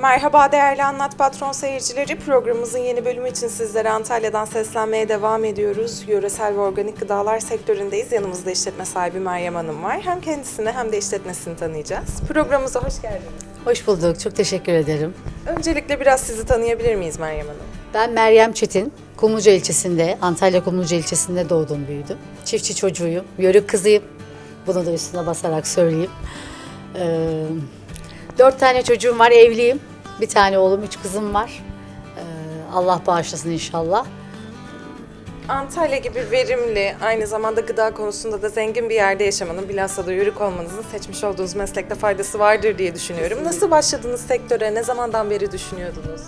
Merhaba değerli Anlat Patron seyircileri. Programımızın yeni bölümü için sizlere Antalya'dan seslenmeye devam ediyoruz. Yöresel ve organik gıdalar sektöründeyiz. Yanımızda işletme sahibi Meryem Hanım var. Hem kendisini hem de işletmesini tanıyacağız. Programımıza hoş geldiniz. Hoş bulduk. Çok teşekkür ederim. Öncelikle biraz sizi tanıyabilir miyiz Meryem Hanım? Ben Meryem Çetin. Kumluca ilçesinde, Antalya Kumluca ilçesinde doğdum büyüdüm. Çiftçi çocuğuyum, yörük kızıyım. Bunu da üstüne basarak söyleyeyim. Ee, dört tane çocuğum var, evliyim. Bir tane oğlum, üç kızım var. Ee, Allah bağışlasın inşallah. Antalya gibi verimli, aynı zamanda gıda konusunda da zengin bir yerde yaşamanın, bilhassa da yörük olmanızın seçmiş olduğunuz meslekte faydası vardır diye düşünüyorum. Nasıl başladınız sektöre? Ne zamandan beri düşünüyordunuz?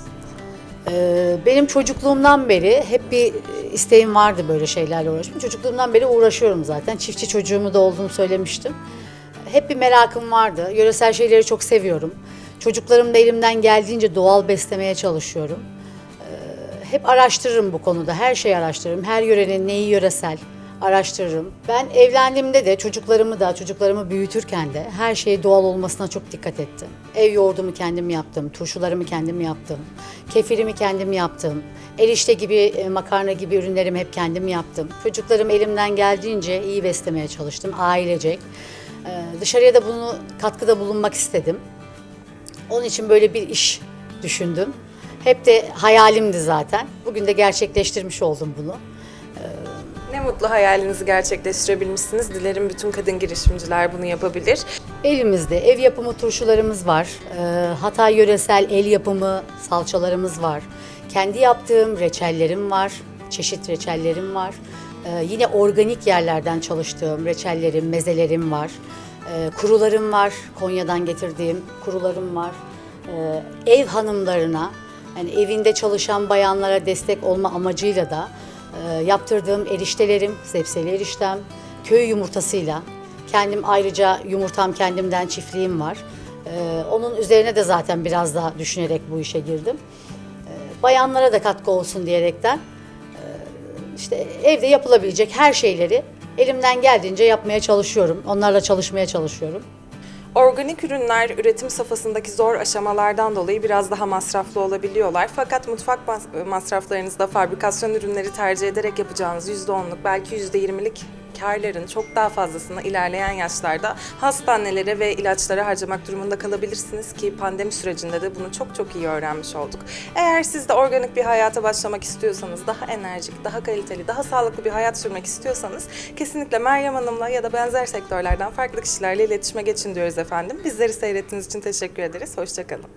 Ee, benim çocukluğumdan beri hep bir isteğim vardı böyle şeylerle uğraşmak. Çocukluğumdan beri uğraşıyorum zaten. Çiftçi çocuğumu da olduğumu söylemiştim. Hep bir merakım vardı. Yöresel şeyleri çok seviyorum. Çocuklarım da elimden geldiğince doğal beslemeye çalışıyorum. Ee, Hep araştırırım bu konuda. Her şeyi araştırırım. Her yörenin neyi yöresel araştırırım. Ben evlendiğimde de çocuklarımı da çocuklarımı büyütürken de her şey doğal olmasına çok dikkat ettim. Ev yoğurdumu kendim yaptım, turşularımı kendim yaptım, kefirimi kendim yaptım. Erişte gibi, e, makarna gibi ürünlerimi hep kendim yaptım. Çocuklarım elimden geldiğince iyi beslemeye çalıştım, ailecek. Ee, Dışarıya da bunu katkıda bulunmak istedim. Onun için böyle bir iş düşündüm. Hep de hayalimdi zaten. Bugün de gerçekleştirmiş oldum bunu. Ne mutlu hayalinizi gerçekleştirebilmişsiniz. Dilerim bütün kadın girişimciler bunu yapabilir. Elimizde ev yapımı turşularımız var. Ee, Hatay yöresel el yapımı salçalarımız var. Kendi yaptığım reçellerim var. Çeşit reçellerim var. Ee, yine organik yerlerden çalıştığım reçellerim, mezelerim var. Ee, kurularım var. Konya'dan getirdiğim kurularım var. Ee, ev hanımlarına, yani evinde çalışan bayanlara destek olma amacıyla da e, yaptırdığım eriştelerim, sebzeli eriştem, köy yumurtasıyla Kendim ayrıca yumurtam kendimden çiftliğim var. Ee, onun üzerine de zaten biraz daha düşünerek bu işe girdim. Bayanlara da katkı olsun diyerekten e, işte evde yapılabilecek her şeyleri elimden geldiğince yapmaya çalışıyorum. Onlarla çalışmaya çalışıyorum. Organik ürünler üretim safhasındaki zor aşamalardan dolayı biraz daha masraflı olabiliyorlar. Fakat mutfak mas- masraflarınızda fabrikasyon ürünleri tercih ederek yapacağınız %10'luk belki %20'lik karların çok daha fazlasını ilerleyen yaşlarda hastanelere ve ilaçlara harcamak durumunda kalabilirsiniz ki pandemi sürecinde de bunu çok çok iyi öğrenmiş olduk. Eğer siz de organik bir hayata başlamak istiyorsanız, daha enerjik, daha kaliteli, daha sağlıklı bir hayat sürmek istiyorsanız kesinlikle Meryem Hanım'la ya da benzer sektörlerden farklı kişilerle iletişime geçin diyoruz efendim. Bizleri seyrettiğiniz için teşekkür ederiz. Hoşçakalın.